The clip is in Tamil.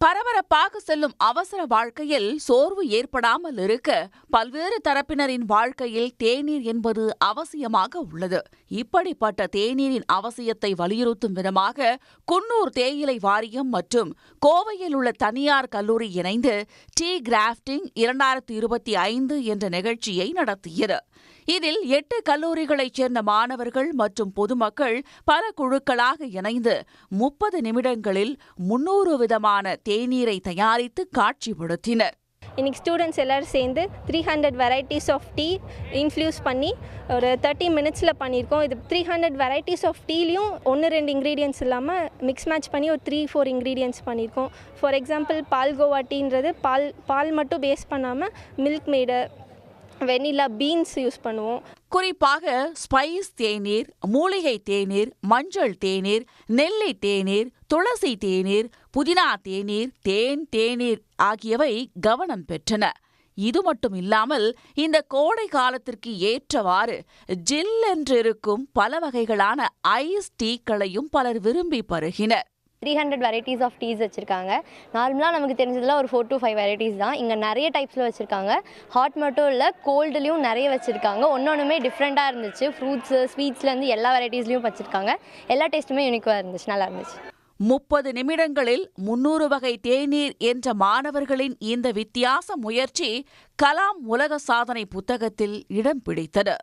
பரபரப்பாக செல்லும் அவசர வாழ்க்கையில் சோர்வு ஏற்படாமல் இருக்க பல்வேறு தரப்பினரின் வாழ்க்கையில் தேநீர் என்பது அவசியமாக உள்ளது. இப்படிப்பட்ட தேநீரின் அவசியத்தை வலியுறுத்தும் விதமாக குன்னூர் தேயிலை வாரியம் மற்றும் கோவையில் உள்ள தனியார் கல்லூரி இணைந்து டீ கிராஃப்டிங் இரண்டாயிரத்தி இருபத்தி ஐந்து என்ற நிகழ்ச்சியை நடத்தியது. இதில் எட்டு கல்லூரிகளைச் சேர்ந்த மாணவர்கள் மற்றும் பொதுமக்கள் பல குழுக்களாக இணைந்து முப்பது நிமிடங்களில் முன்னூறு விதமான தேநீரை தயாரித்து காட்சிப்படுத்தினர். இன்னைக்கு ஸ்டூடெண்ட்ஸ் எல்லோரும் சேர்ந்து three hundred varieties of tea infuse பண்ணி ஒரு தேர்ட்டி மினிட்ஸில் பண்ணியிருக்கோம். இது த்ரீ ஹண்ட்ரட் வெரைட்டிஸ் ஆஃப் டீலையும் ஒன்று ரெண்டு இன்க்ரீடியன்ஸ் இல்லாமல் மிக்ஸ் மேட்ச் பண்ணி ஒரு த்ரீ ஃபோர் இன்க்ரீடியன்ஸ் பண்ணியிருக்கோம். ஃபார் எக்ஸாம்பிள் பால் கோவா டீன்றது பால் பால் மட்டும் பேஸ் பண்ணாமல் milk made vanilla beans use பண்ணுவோம். குறிப்பாக ஸ்பைஸ் தேநீர் மூலிகை தேநீர் மஞ்சள் தேநீர் நெல்லி தேநீர் துளசி தேநீர் புதினா தேநீர் தேன் தேநீர் ஆகியவை கவனம் பெற்றன. இது மட்டும் இல்லாமல் இந்த கோடை காலத்திற்கு ஏற்றவாறு ஜில் என்றிருக்கும் பல வகைகளான ஐஸ் டீக்களையும் பலர் விரும்பி பருகினர். Three hundred varieties of teas வச்சுருக்காங்க. நார்மலாக நமக்கு தெரிஞ்சதில் ஒரு ஃபோர் டு ஃபைவ் வெரைட்டிஸ் தான். இங்கே நிறைய டைப்ஸில் வச்சுருக்காங்க. ஹாட் மட்டும் இல்லை கோல்டுலேயும் நிறைய வச்சுருக்காங்க. ஒன்று ஒன்றுமே டிஃப்ரெண்ட்டாக இருந்துச்சு. ஃப்ரூட்ஸு ஸ்வீட்ஸ்லேருந்து எல்லா வெரைட்டிஸ்லையும் வச்சுருக்காங்க. எல்லா டேஸ்ட்டுமே யூனிக்காக இருந்துச்சு. நல்லா இருந்துச்சு. முப்பது நிமிடங்களில் முன்னூறு வகை தேநீர் என்ற மாணவர்களின் இந்த வித்தியாச முயற்சி கலாம் உலக சாதனை புத்தகத்தில் இடம் பிடித்தது.